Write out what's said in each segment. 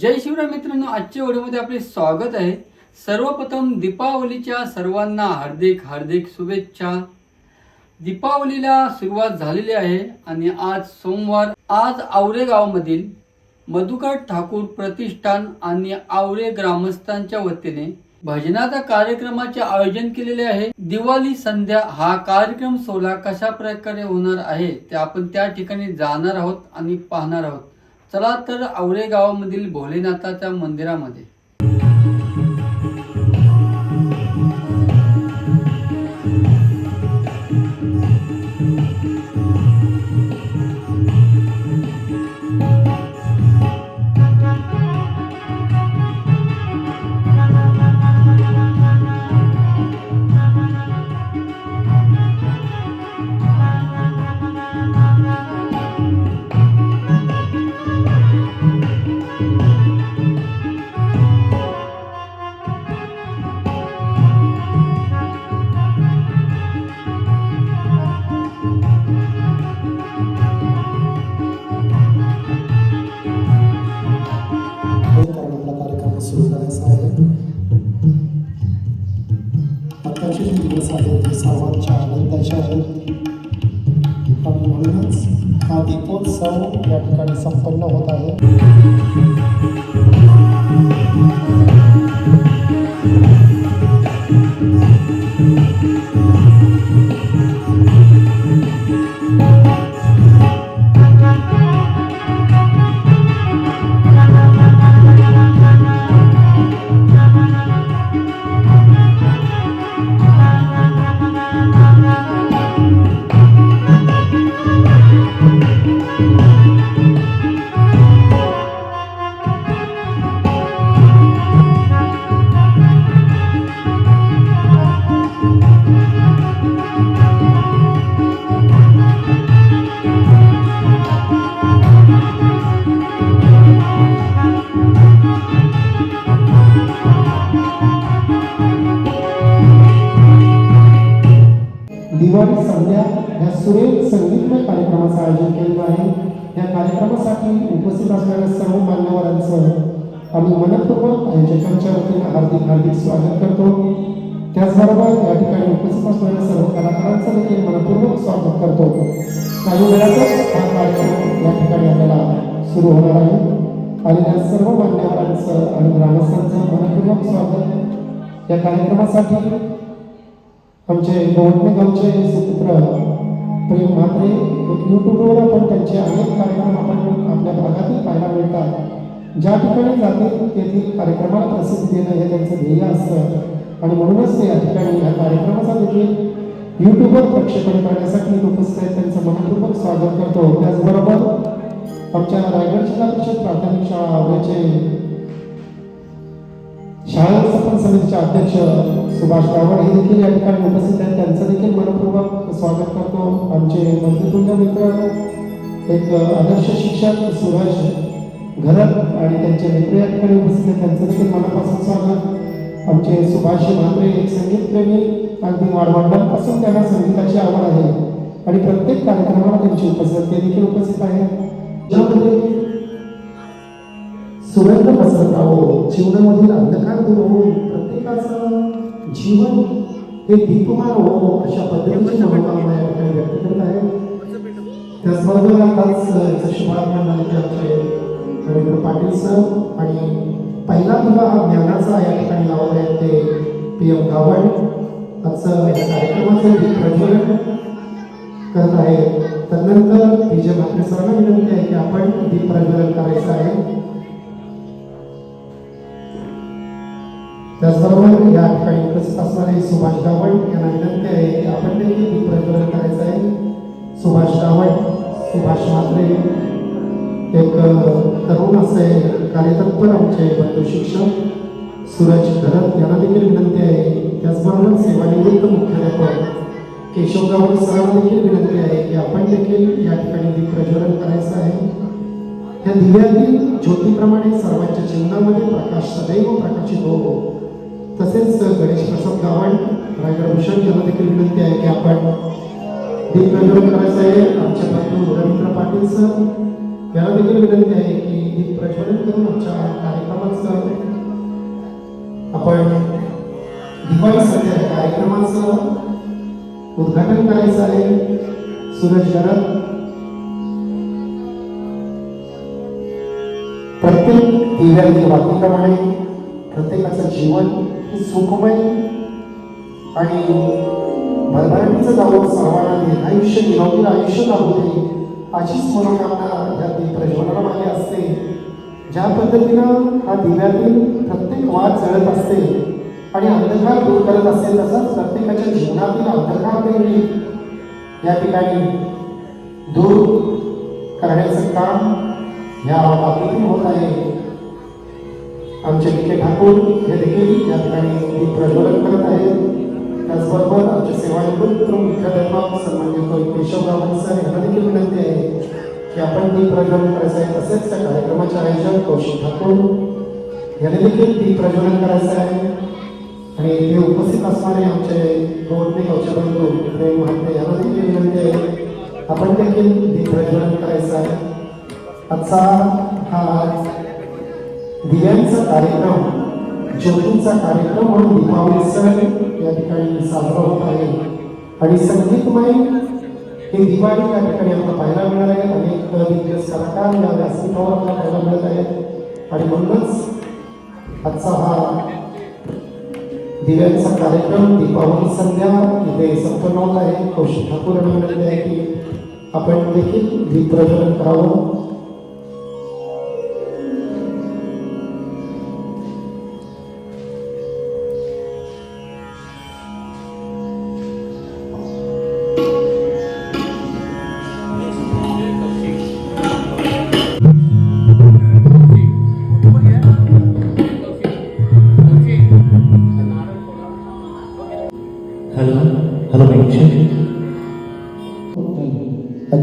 जय शिवराय मित्रांनो आजच्या व्हिडिओमध्ये आपले स्वागत आहे. सर्वप्रथम दीपावलीच्या सर्वांना हार्दिक हार्दिक शुभेच्छा. दीपावलीला सुरुवात झालेली आहे आणि आज सोमवार आज आवरे गावामधील मधुकर ठाकूर प्रतिष्ठान आणि आवरे ग्रामस्थांच्या वतीने भजनाचा कार्यक्रमाचे आयोजन केलेले आहे. दिवाळी संध्या हा कार्यक्रम सोहळा कशा प्रकारे होणार आहे ते आपण त्या ठिकाणी जाणार आहोत आणि पाहणार आहोत. चला तर आवळे गावामधील भोलेनाथाच्या मंदिरामध्ये. मनपूर्वक आयोजकांच्या वतीने हार्दिक हार्दिक स्वागत करतो. त्याचबरोबर या ठिकाणी उपस्थित असलेल्या सर्व कलाकारांचं देखील मनपूर्वक स्वागत करतो. काही वेळातच हा कार्यक्रम या ठिकाणी आपल्याला सुरू होणार आहे. आणि या सर्व मान्यवरांचं आणि ग्रामस्थांचं मनपूर्वक स्वागत. या कार्यक्रमासाठी आमचे गोवटणे गावचे सुपुत्र प्रेम म्हात्रे यूट्यूबवर पण त्यांचे अनेक कार्यक्रम आपण आपल्या भागातील पाहायला मिळतात. ज्या ठिकाणी जाते तेथील कार्यक्रमाला प्रसिद्धी देणं हे त्यांचं ध्येय असतं. आणि म्हणूनच ते या ठिकाणी या कार्यक्रमाचा देखील यूट्यूबवर प्रक्षेपण करण्यासाठी उपस्थित त्यांचं मनपूर्वक स्वागत करतो. त्याचबरोबर आमच्या रायगड जिल्हा परिषद प्राथमिक शाळा आवड्याचे शाळा व्यवस्थापन समितीचे अध्यक्ष सुभाष गावड हे देखील या ठिकाणी उपस्थित आहेत. त्यांचं देखील मनपूर्वक स्वागत करतो. आमचे मंत्रितुल्य मित्र एक आदर्श शिक्षक सुभाष घरत आणि त्यांचे मित्र या ठिकाणी उपस्थित त्यांचं देखील मनापासून स्वागत. आमचे सुभाष भांबरे एक संगीतप्रेमी अगदी वाढवंडांपासून त्यांना संगीताची आवड आहे. आणि प्रत्येक कार्यक्रमाला त्यांची उपस्थित ते देखील उपस्थित आहे ज्यामध्ये सुरेंद्र पसरतावं जीवनामधील अंधकार दूर होऊन प्रत्येकाचं जीवन हे दीपमान होवं अशा पद्धतीची मनोकामना या ठिकाणी व्यक्त करत आहे त्याचबरोबर आताच शुभारंभ झाले आमचे रवींद्र पाटील सर आणि पहिला दिवा हा ज्ञानाचा या ठिकाणी लावत आहेत ते पी एम गावड. आजचं या कार्यक्रमाचं दीप प्रज्वलन करत आहे. तदनंतर जे म्हात्रे सरांना विनंती आहे की आपण दीप प्रज्वलन करायचं आहे. त्याचबरोबर या ठिकाणी उपस्थित असणारे सुभाष गावड यांना विनंती आहे की आपण देखील दीप प्रज्वलन करायचं आहे. सुभाष गावड सुभाष म्हात्रे एक तरुण कार्यतत्पर आमचे बंधू शिक्षक सूरज धरत यांना देखील विनंती आहे. त्याचबरोबर सेवानिवृत्त मुख्याध्यापक केशव गावड सरांना देखील विनंती आहे की आपण देखील या ठिकाणी दीप प्रज्वलन करायचं आहे. त्या दिव्यातील ज्योतीप्रमाणे सर्वांच्या जीवनामध्ये प्रकाश सदैव प्रकाशित हो तसेच गणेश प्रसाद गावण रायगड भूषण यांना देखील विनंती आहे की आपण दीप प्रज्वलन करायचं आहे. आमच्या बंधू रवींद्र पाटील सर त्याला देखील विनंती आहे की दीप प्रज्वलन करून आमच्या कार्यक्रमाचं आपण दिवाळी सध्या कार्यक्रमाचं उद्घाटन करायचं आहे. सूरज गरज प्रत्येक दिव्यातील वाक्याप्रमाणे प्रत्येकाचं जीवन हे सुखमय आणि भरभराटीचं जावं सर्वांना आयुष्य निरोगी आयुष्य लाभू दे अशीच मनोकामना या दीप प्रज्वलनामध्ये असते. ज्या पद्धतीनं हा दिव्यातील प्रत्येक वाद जळत असते आणि अंधकार दूर करत असते तसंच प्रत्येकाच्या जीवनातील अंधकार देखील या ठिकाणी दूर करण्याचं काम या बाबतीतून होत आहे. आमचे विखे ठाकूर हे देखील या ठिकाणी दीप प्रज्वलन करत आहेत. त्याचबरोबर आमचे सेवानिवृत्त मुख्याध्यापक सन्मान्य केशवराव सर यांना देखील विनंती आहे की आपण दीप प्रज्वलन करायचं आहे तसेच त्या कार्यक्रमाचे आयोजक कौशिक ठाकूर यांनी देखील ती प्रज्वलन करायचं आहे आणि ते उपस्थित असणारे आमचे गोडणे गावचे बंधू प्रेम महात्मे यांना देखील विनंती आहे आपण देखील दीप प्रज्वलन करायचं आहे आजचा हा दिव्यांचा कार्यक्रम ज्योतींचा कार्यक्रम म्हणून दीपावली सण या ठिकाणी साजरा होत आहे. आणि संगीतमय हे दिवाळी या ठिकाणी आपल्याला पाहायला मिळणार आहे. अनेक दिग्गज कलाकार या व्यासपीठावर आपल्याला पाहायला मिळत आहेत. आणि म्हणूनच आजचा हा दिव्यांचा कार्यक्रम दीपावली संध्या इथे संपन्न होत आहे. कौशिक ठाकूर यांना विनंती आहे की आपण देखील दीप प्रज्वलन करावं.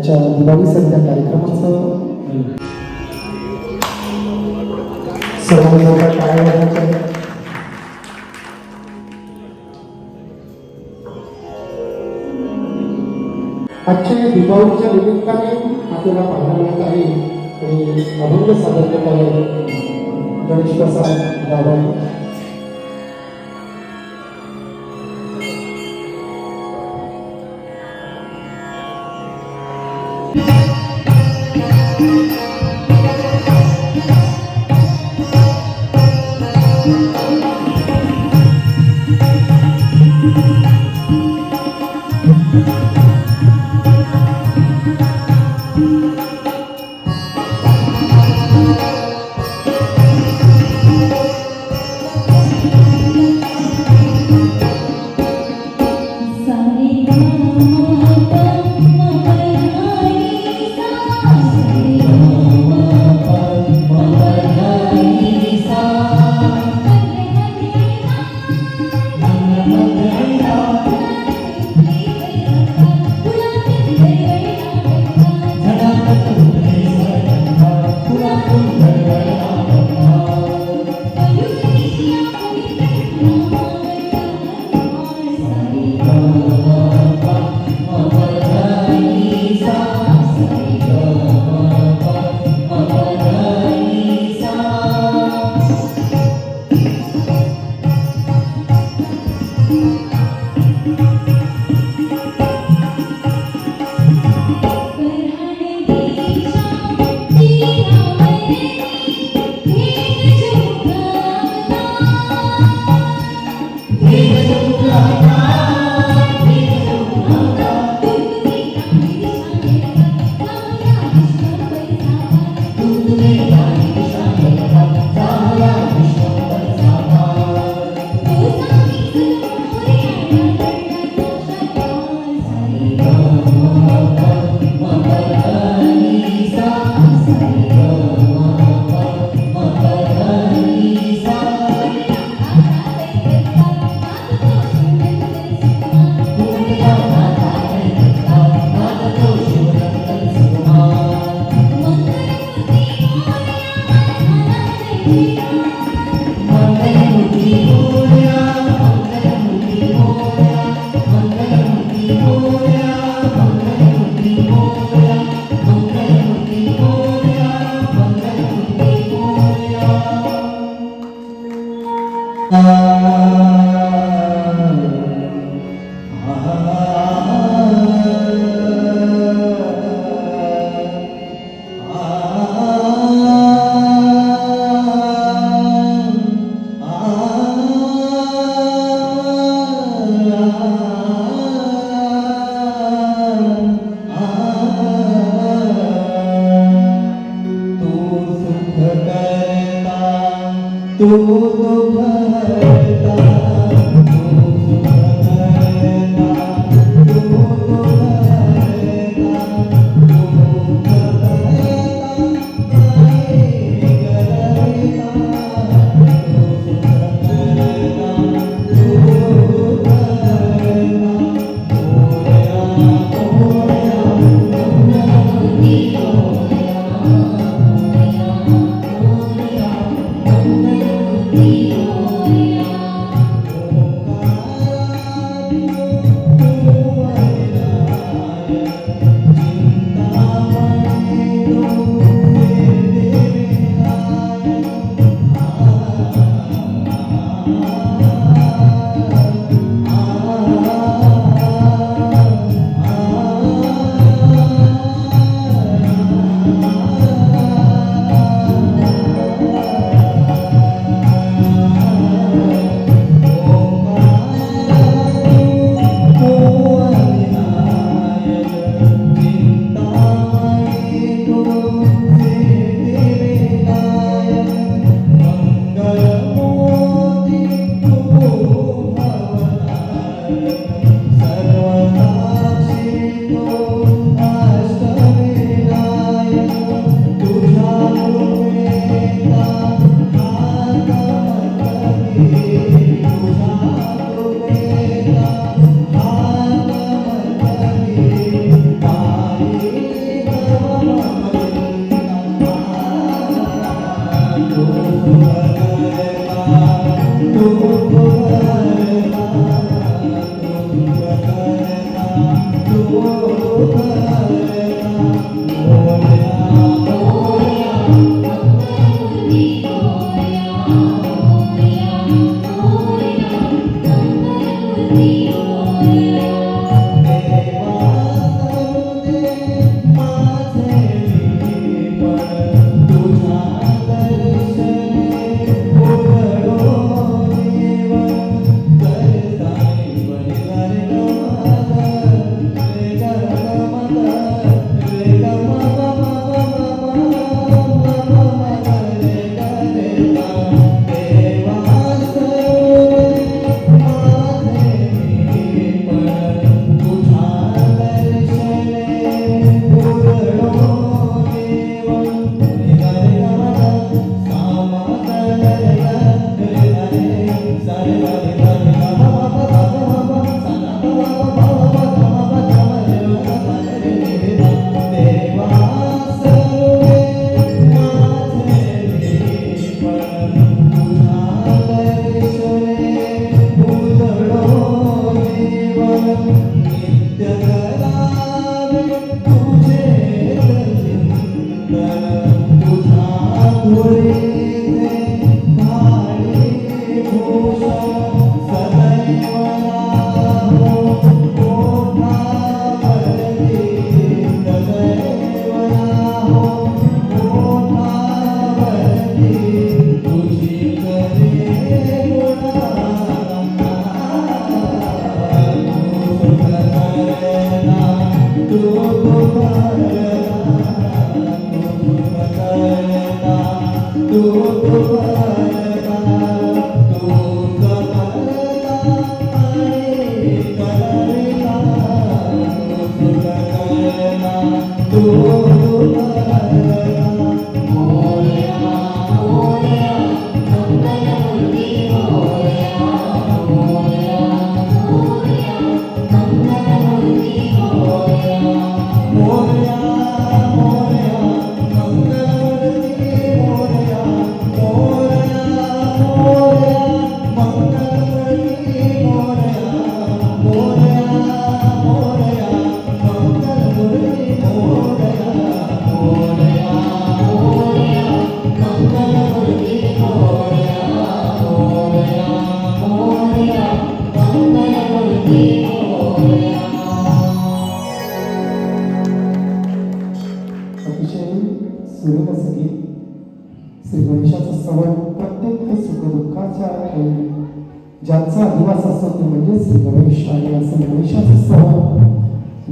आजच्या दिवाळी संध्या कार्यक्रमाचं सर्व लोक काय आजच्या या दिवाळीच्या निमित्ताने आपल्याला पाहायला मिळत आहे आणि अभंग सादर करणारे गणेश प्रसाद दादा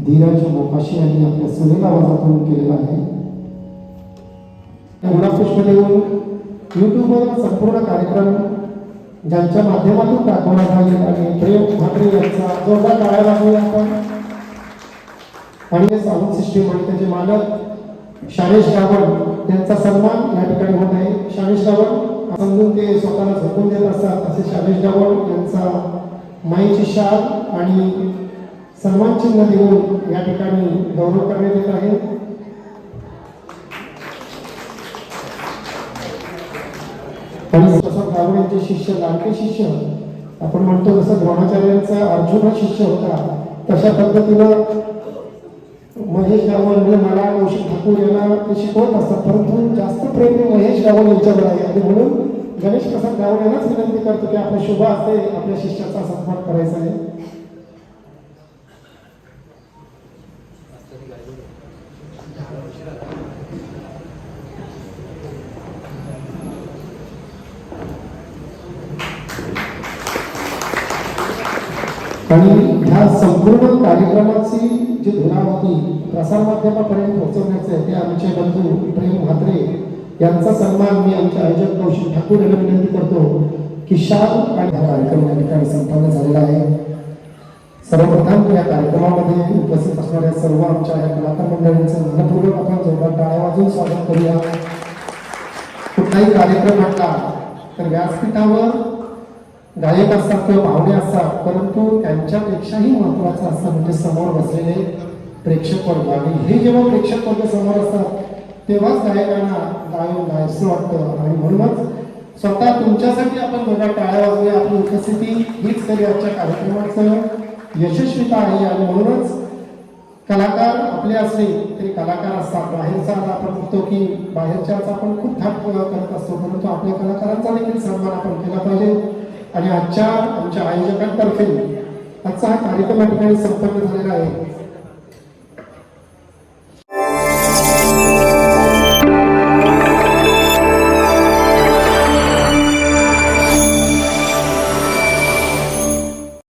धीरज मोकाशी यांनी आपल्या सुरेल आवाजातून केलेला आहे. गुलाबपुष्प देऊन युट्यूबवर संपूर्ण कार्यक्रम ज्यांच्या माध्यमातून दाखवला जाईल आणि प्रेम ठाकरे यांचा जोरदार टाळ्या वाजवूया आपण. आणि हे साऊंड सिस्टीम आणि त्याचे मालक शाळेश गावण यांचा सन्मान या ठिकाणी होत आहे. शाळेश गावण समजून ते स्वतःला झोपून देत असतात. असे शाळेश गावण यांचा माईची शाल आणि सन्मान चिन्ह देऊन या ठिकाणी गौरव करण्यात येत आहे. आणि शिष्य लाडके शिष्य आपण म्हणतो जसं द्रोणाचार्यांचा अर्जुन हा शिष्य होता तशा पद्धतीनं महेश गावण म्हणजे मला कौशिक ठाकूर यांना ते शिकवत असतात. परंतु जास्त प्रेम महेश गावण यांच्यावर आहे. आणि म्हणून गणेश प्रसाद गावण यांनाच विनंती करतो की आपल्या शुभ असते आपल्या शिष्याचा सन्मान करायचा आहे. आणि ह्या संपूर्ण कार्यक्रमाची जी धुरा होती प्रसारमाध्यमापर्यंत पोहोचवण्याचे ते आमचे बंधू प्रेम म्हात्रे यांचा सन्मान मी आमचे आयोजक कौशिक ठाकूर यांना विनंती करतो की शाल आणि हा कार्यक्रम या ठिकाणी संपन्न झालेला आहे. सर्वप्रथम या कार्यक्रमामध्ये उपस्थित असणाऱ्या सर्व आमच्या या कलाकार मंडळींचं मनपूर्वक आपण जोरदार टाळ्या वाजून स्वागत करूया. कुठलाही कार्यक्रम म्हटला तर व्यासपीठावर गायक असतात किंवा पाहुणे असतात परंतु त्यांच्यापेक्षाही महत्वाचं असतं म्हणजे समोर बसलेले प्रेक्षक वर्ग. आणि हे जेव्हा प्रेक्षक वर्ग समोर असतात तेव्हाच गायकांना गायन गायचं वाटतं. आणि म्हणूनच स्वतः तुमच्यासाठी आपण बघा टाळ्या वाजवूया. आपली उपस्थिती हीच तरी आजच्या कार्यक्रमाचं यशस्वीता आहे. आणि म्हणूनच कलाकार आपले असले तरी कलाकार असतात. बाहेरचा आता आपण म्हणतो की बाहेरच्याचा आपण खूप थाट करत असतो. परंतु आपल्या कलाकारांचा देखील सन्मान आपण केला पाहिजे. आणि आजच्या आमच्या आयोजकांतर्फे आजचा हा कार्यक्रम या ठिकाणी संपन्न झालेला आहे.